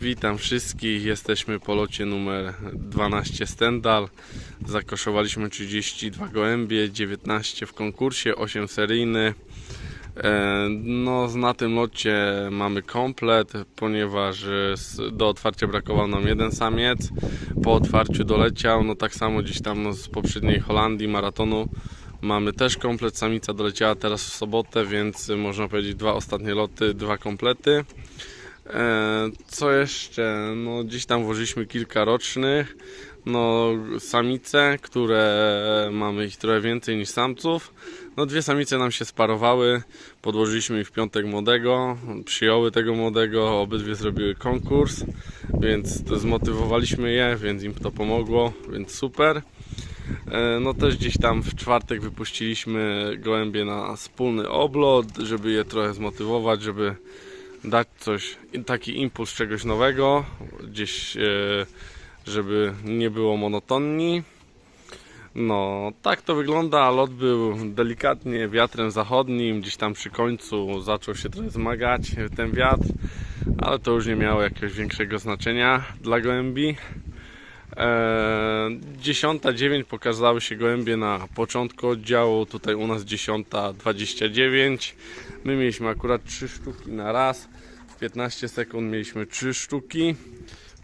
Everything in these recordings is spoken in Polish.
Witam wszystkich. Jesteśmy po locie numer 12 Stendal. Zakoszowaliśmy 32 gołębie, 19 w konkursie, 8 seryjny. E, No, na tym locie mamy komplet, ponieważ do otwarcia brakował nam jeden samiec. Po otwarciu doleciał, no tak samo gdzieś tam z poprzedniej Holandii, maratonu. Mamy też komplet, samica doleciała teraz w sobotę, więc można powiedzieć dwa ostatnie loty, dwa komplety. E, Co jeszcze? No, gdzieś tam włożyliśmy kilka rocznych. No, samice, które mamy ich trochę więcej niż samców. No, dwie samice nam się sparowały. Podłożyliśmy ich w piątek młodego. Przyjęły tego młodego, obydwie zrobiły konkurs, więc zmotywowaliśmy je, więc im to pomogło, więc super. E, No też gdzieś tam w czwartek wypuściliśmy gołębie na wspólny oblot, żeby je trochę zmotywować, żeby dać coś, taki impuls czegoś nowego, gdzieś, e, żeby nie było monotonni. No, tak to wygląda. Lot był delikatnie wiatrem zachodnim, gdzieś tam przy końcu zaczął się trochę zmagać ten wiatr, ale to już nie miało jakiegoś większego znaczenia dla gołębi. Eee, 10.09 pokazały się gołębie na początku oddziału, tutaj u nas 10.29. My mieliśmy akurat 3 sztuki na raz, w 15 sekund mieliśmy 3 sztuki.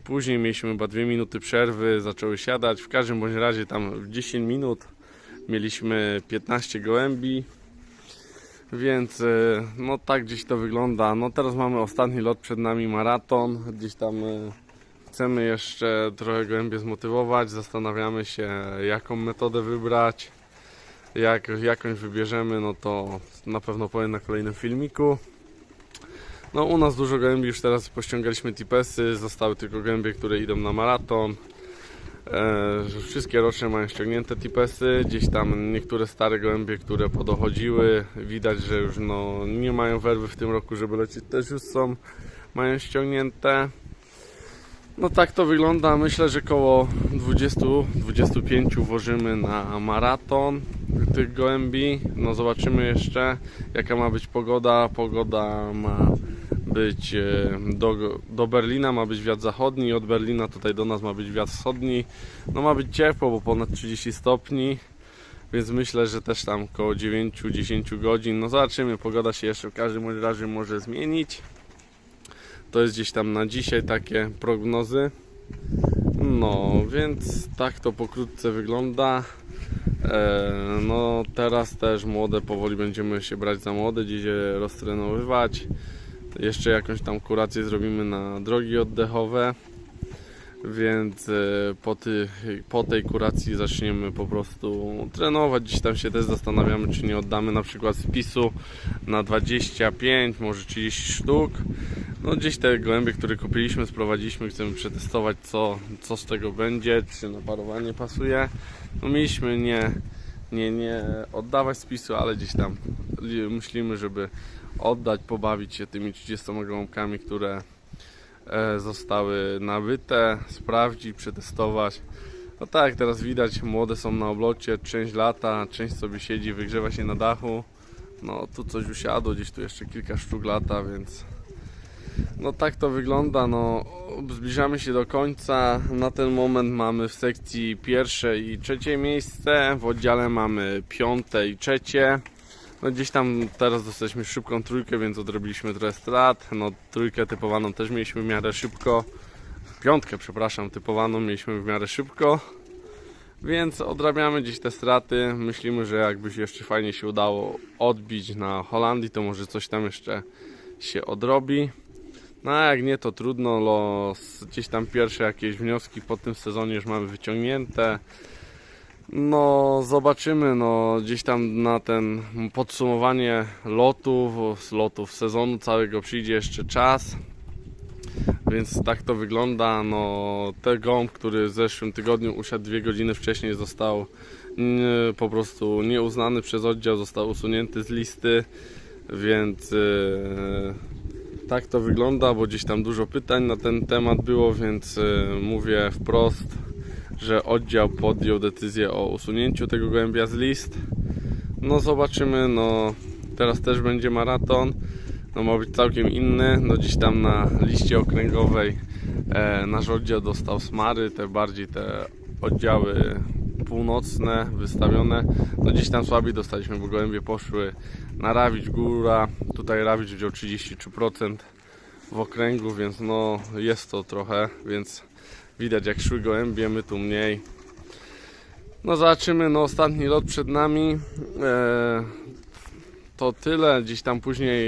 Później mieliśmy chyba 2 minuty przerwy, zaczęły siadać. W każdym bądź razie tam w 10 minut mieliśmy 15 gołębi. Więc e, no tak gdzieś to wygląda. No teraz mamy ostatni lot przed nami maraton. Gdzieś tam e, chcemy jeszcze trochę gołębie zmotywować. Zastanawiamy się jaką metodę wybrać. Jak jakąś wybierzemy, no to na pewno powiem na kolejnym filmiku. No u nas dużo gołębi już teraz pościągaliśmy tipesy, zostały tylko gołębie, które idą na maraton. E, wszystkie roczne mają ściągnięte tipesy, gdzieś tam niektóre stare gołębie, które podochodziły, widać, że już no, nie mają werwy w tym roku, żeby lecieć, też już są, mają ściągnięte. No tak to wygląda, myślę, że koło 20-25 włożymy na maraton tych gołębi. No zobaczymy jeszcze jaka ma być pogoda. Pogoda ma być e, do, do Berlina ma być wiatr zachodni, od Berlina tutaj do nas ma być wiatr wschodni. No ma być ciepło, bo ponad 30 stopni, więc myślę, że też tam koło 9-10 godzin. No zobaczymy, pogoda się jeszcze w każdym razie może zmienić. To jest gdzieś tam na dzisiaj takie prognozy. No, więc tak to pokrótce wygląda. E, no teraz też młode powoli będziemy się brać za młode, gdzieś je roztrenowywać. Jeszcze jakąś tam kurację zrobimy na drogi oddechowe. Więc e, po, ty, po tej kuracji zaczniemy po prostu trenować. Gdzieś tam się też zastanawiamy, czy nie oddamy na przykład spisu na 25, może 30 sztuk. No gdzieś te gołębie, które kupiliśmy, sprowadziliśmy, chcemy przetestować co, co z tego będzie, czy na parowanie pasuje. No mieliśmy nie, nie, nie oddawać spisu, ale gdzieś tam li- myślimy, żeby oddać, pobawić się tymi 30 gołąbkami, które e, zostały nabyte, sprawdzić, przetestować. No tak, teraz widać, młode są na oblocie, część lata, część sobie siedzi, wygrzewa się na dachu. No tu coś usiadło, gdzieś tu jeszcze kilka sztuk lata, więc no tak to wygląda. No, zbliżamy się do końca. Na ten moment mamy w sekcji pierwsze i trzecie miejsce. W oddziale mamy piąte i trzecie. No gdzieś tam teraz dostaliśmy szybką trójkę, więc odrobiliśmy trochę strat. No trójkę typowaną też mieliśmy w miarę szybko. Piątkę, przepraszam, typowaną mieliśmy w miarę szybko. Więc odrabiamy gdzieś te straty. Myślimy, że jakby się jeszcze fajnie się udało odbić na Holandii, to może coś tam jeszcze się odrobi. No a jak nie, to trudno. Los, gdzieś tam pierwsze jakieś wnioski po tym sezonie już mamy wyciągnięte. No, zobaczymy. No, gdzieś tam na ten podsumowanie lotów, lotów sezonu całego przyjdzie jeszcze czas. Więc tak to wygląda. No, ten gołąb, który w zeszłym tygodniu usiadł dwie godziny wcześniej, został nie, po prostu nieuznany przez oddział, został usunięty z listy. Więc. Yy, tak to wygląda, bo gdzieś tam dużo pytań na ten temat było, więc y, mówię wprost, że oddział podjął decyzję o usunięciu tego gołębia z list. No zobaczymy, no teraz też będzie maraton. No ma być całkiem inny, no gdzieś tam na liście okręgowej E, nasz oddział dostał smary, te bardziej te oddziały północne wystawione. No gdzieś tam słabiej dostaliśmy, bo gołębie poszły na Rawicz Góra. Tutaj Rawicz wziął 33% w okręgu, więc no jest to trochę, więc widać jak szły gołębie, my tu mniej. No zobaczymy, no ostatni lot przed nami. E, to tyle. Gdzieś tam później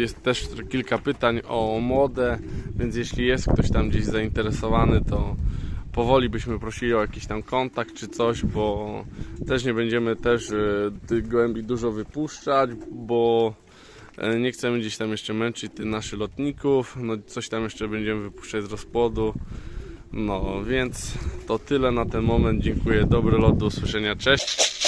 jest też kilka pytań o modę, więc jeśli jest ktoś tam gdzieś zainteresowany, to powoli byśmy prosili o jakiś tam kontakt czy coś, bo też nie będziemy też e, tych gołębi dużo wypuszczać, bo e, nie chcemy gdzieś tam jeszcze męczyć tych naszych lotników. No coś tam jeszcze będziemy wypuszczać z rozpłodu. No więc to tyle na ten moment. Dziękuję. Dobry lot, do usłyszenia. Cześć.